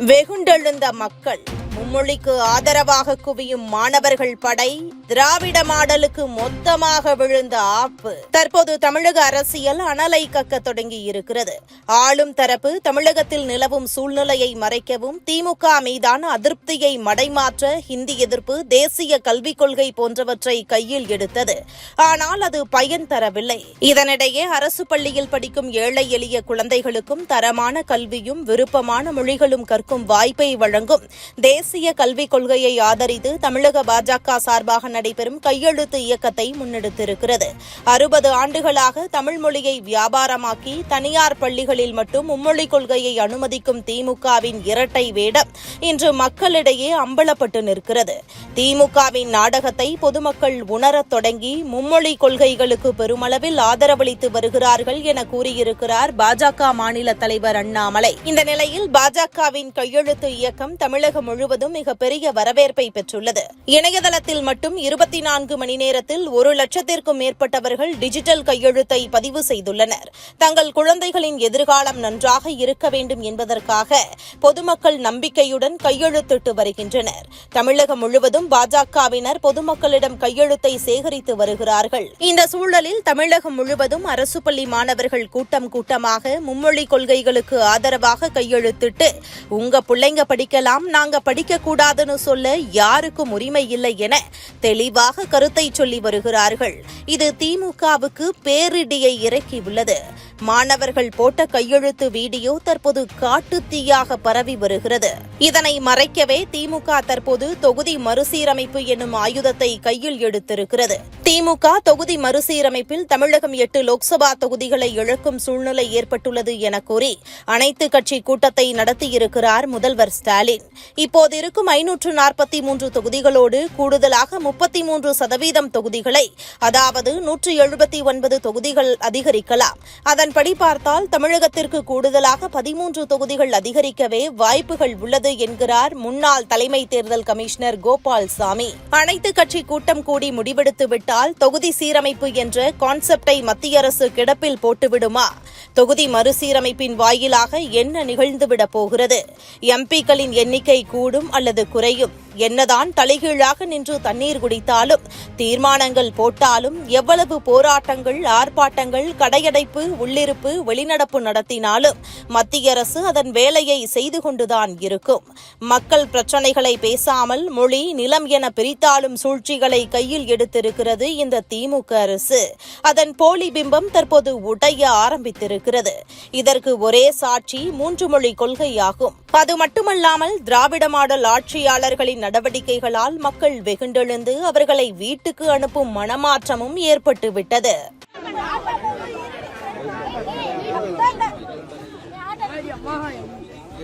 வெகுண்டெழுந்த மக்கள் மும்மொழிக்கு ஆதரவாக குவியும் மாணவர்கள் படை திராவிட மாடலுக்கு மொத்தமாக விழுந்த ஆப்பு. தற்போது தமிழக அரசியல் அனலை கக்க தொடங்கி இருக்கிறது ஆளும் தரப்பு தமிழகத்தில் நிலவும் சூழ்நிலையை மறைக்கவும் திமுக மீதான அதிருப்தியை மடைமாற்ற ஹிந்தி எதிர்ப்பு தேசிய கல்விக் கொள்கை போன்றவற்றை கையில் எடுத்தது. ஆனால் அது பயன் தரவில்லை. இதனிடையே அரசு பள்ளியில் படிக்கும் ஏழை எளிய குழந்தைகளுக்கும் தரமான கல்வியும் விருப்பமான மொழிகளும் கற்கும் வாய்ப்பை வழங்கும் தேசிய கல்விக் கொள்கையை ஆதரித்து தமிழக பாஜக சார்பாக நடைபெறும் கையெழுத்து இயக்கத்தை முன்னெடுத்திருக்கிறது. அறுபது ஆண்டுகளாக தமிழ் மொழியை வியாபாரமாக்கி தனியார் பள்ளிகளில் மட்டும் மும்மொழி கொள்கையை அனுமதிக்கும் திமுகவின் இரட்டை வேடம் இன்று மக்களிடையே அம்பலப்பட்டு நிற்கிறது. திமுகவின் நாடகத்தை பொதுமக்கள் உணரத் தொடங்கி மும்மொழி கொள்கைகளுக்கு பெருமளவில் ஆதரவளித்து வருகிறார்கள் என கூறியிருக்கிறார் பாஜக மாநில தலைவர் அண்ணாமலை. இந்த நிலையில் பாஜகவின் கையெழுத்து இயக்கம் தமிழகம் முழுவதும் மிகப்பெரிய வரவேற்பை பெற்றுள்ளது. இணையதளத்தில் மட்டும் இருபத்தி நான்கு மணி நேரத்தில் ஒரு லட்சத்திற்கும் மேற்பட்டவர்கள் டிஜிட்டல் கையெழுத்தை பதிவு செய்துள்ளனர். தங்கள் குழந்தைகளின் எதிர்காலம் நன்றாக இருக்க வேண்டும் என்பதற்காக பொதுமக்கள் நம்பிக்கையுடன் கையெழுத்திட்டு வருகின்றனர். தமிழகம் முழுவதும் பாஜகவினர் பொதுமக்களிடம் கையெழுத்தை சேகரித்து வருகிறார்கள். இந்த சூழலில் தமிழகம் முழுவதும் அரசு பள்ளி மாணவர்கள் கூட்டம் கூட்டமாக மும்மொழி கொள்கைகளுக்கு ஆதரவாக கையெழுத்திட்டு உங்க பிள்ளைங்க படிக்கலாம் நாங்க படிக்க கூடாதுன்னு சொல்ல யாருக்கும் உரிமை இல்லை என தெளிவாக கருத்தை சொல்லி வருகிறார்கள். இது திமுகவுக்கு பேரிடியை இறக்கியுள்ளது. மாணவர்கள் போட்ட கையெழுத்து வீடியோ தற்போது காட்டுத்தீயாக பரவி வருகிறது. இதனை மறைக்கவே திமுக தற்போது தொகுதி மறுசீரமைப்பு என்னும் ஆயுதத்தை கையில் எடுத்திருக்கிறது. திமுக தொகுதி மறுசீரமைப்பில் தமிழகம் எட்டு லோக்சபா தொகுதிகளை இழக்கும் சூழ்நிலை ஏற்பட்டுள்ளது என கூறி அனைத்து கட்சி கூட்டத்தை நடத்தியிருக்கிறார் முதல்வர் ஸ்டாலின். இப்போது இருக்கும் ஐநூற்று நாற்பத்தி மூன்று தொகுதிகளோடு கூடுதலாக முப்பத்தி மூன்று சதவீதம் தொகுதிகளை அதாவது நூற்று எழுபத்தி ஒன்பது தொகுதிகள் அதிகரிக்கலாம். அதன்படி பார்த்தால் தமிழகத்திற்கு கூடுதலாக பதிமூன்று தொகுதிகள் அதிகரிக்கவே வாய்ப்புகள் உள்ளது என்கிறார் முன்னாள் தலைமை தேர்தல் கமிஷனர் கோபால் சாமி அனைத்து கட்சி கூட்டம் கூடி முடிவெடுத்து விட்டால் தொகுதி சீரமைப்பு என்ற கான்செப்டை மத்திய அரசு கிடப்பில் போட்டுவிடுமா? தொகுதி மறுசீரமைப்பின் வாயிலாக என்ன நிகழ்ந்துவிடப் போகிறது? எம்பிக்களின் எண்ணிக்கை கூடும் அல்லது குறையும்? என்னதான் தலைகீழாக நின்று தண்ணீர் குடித்தாலும் தீர்மானங்கள் போட்டாலும் எவ்வளவு போராட்டங்கள் ஆர்ப்பாட்டங்கள் கடையடைப்பு உள்ளிருப்பு வெளிநடப்பு நடத்தினாலும் மத்திய அரசு அதன் வேலையை செய்து கொண்டுதான் இருக்கும். மக்கள் பிரச்சனைகளை பேசாமல் மொழி நிலம் என பிரித்தாலும் சூழ்ச்சிகளை கையில் எடுத்திருக்கிறது இந்த திமுக அரசு. அதன் போலி பிம்பம் தற்போது உடைய இருக்கிறது. இதற்கு ஒரே சாட்சி மூன்று மொழி கொள்கையாகும். அது மட்டுமல்லாமல் திராவிட மாடல் ஆட்சியாளர்களின் நடவடிக்கைகளால் மக்கள் வெகுண்டெழுந்து அவர்களை வீட்டுக்கு அனுப்பும் மனமாற்றமும் ஏற்பட்டுவிட்டது.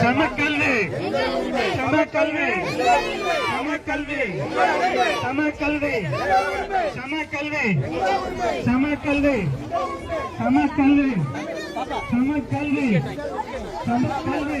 சமக்கல்வி சமக்கல்வி சமக்கல்வி சமக்கல்வி சமக்கல்வி சமக்கல்வி சமக்கல்வி சமக்கல்வி சமக்கல்வி